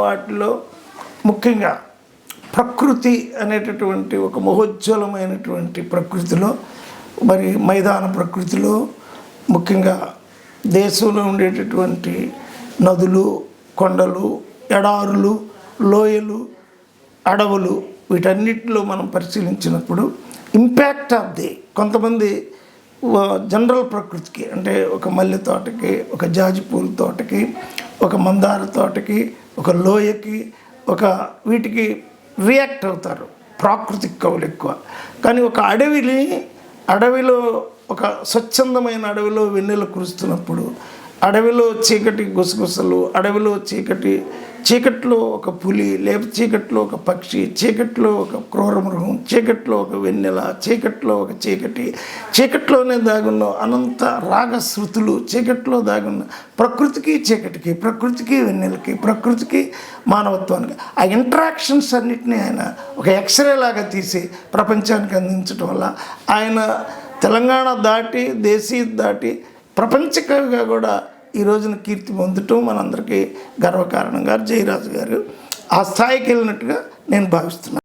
వాటిలో ముఖ్యంగా ప్రకృతి అనేటటువంటి ఒక మహోజ్వలమైనటువంటి ప్రకృతిలో మరి మైదాన ప్రకృతిలో ముఖ్యంగా దేశంలో ఉండేటటువంటి నదులు కొండలు ఎడారులు లోయలు అడవులు వీటన్నిటిలో మనం పరిశీలించినప్పుడు ఇంపాక్ట్ ఆఫ్ ది కొంతమంది జనరల్ ప్రకృతికి అంటే ఒక మల్లె తోటకి ఒక జాజి పూల తోటకి ఒక మందార తోటకి ఒక లోయకి ఒక వీటికి రియాక్ట్ అవుతారు. ప్రాకృతిక కవులు ఎక్కువ. కానీ ఒక అడవిని అడవిలో ఒక స్వచ్ఛందమైన అడవిలో వెన్నెల కురుస్తున్నప్పుడు అడవిలో చీకటి గుసగుసలు అడవిలో చీకటి చీకట్లో ఒక పులి లేక చీకట్లో ఒక పక్షి చీకట్లో ఒక క్రూర మృగం చీకట్లో ఒక వెన్నెల చీకట్లో ఒక చీకటి చీకట్లోనే దాగున్న అనంత రాగ శృతులు చీకట్లో దాగున్న ప్రకృతికి చీకటికి ప్రకృతికి వెన్నెలకి ప్రకృతికి మానవత్వానికి. ఆ ఇంటరాక్షన్స్ అన్నిటినీ ఆయన ఒక ఎక్స్రే లాగా తీసి ప్రపంచానికి అందించడం వల్ల ఆయన తెలంగాణ దాటి దేశీ దాటి ప్రపంచకవిగా కూడా ఈ రోజున కీర్తి పొందటం మనందరికీ గర్వకారణంగా జయరాజు గారు ఆ స్థాయికి వెళ్ళినట్టుగా నేను భావిస్తున్నాను.